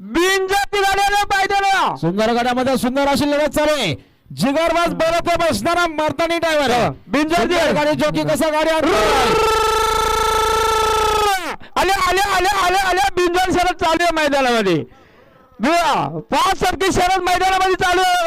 आले मैदान सुंदर गटामध्ये सुंदर अशी लढत चालू आहे. जिगरबाज बोलत बसणारा मर्दानी ड्रायव्हर बिनजाती गाडी जोकी कसा गाडी आले आले आले आले आले. बिंजल शरद चालू आहे मैदानामध्ये. पाच सबकी शरद मैदानामध्ये चालू आहे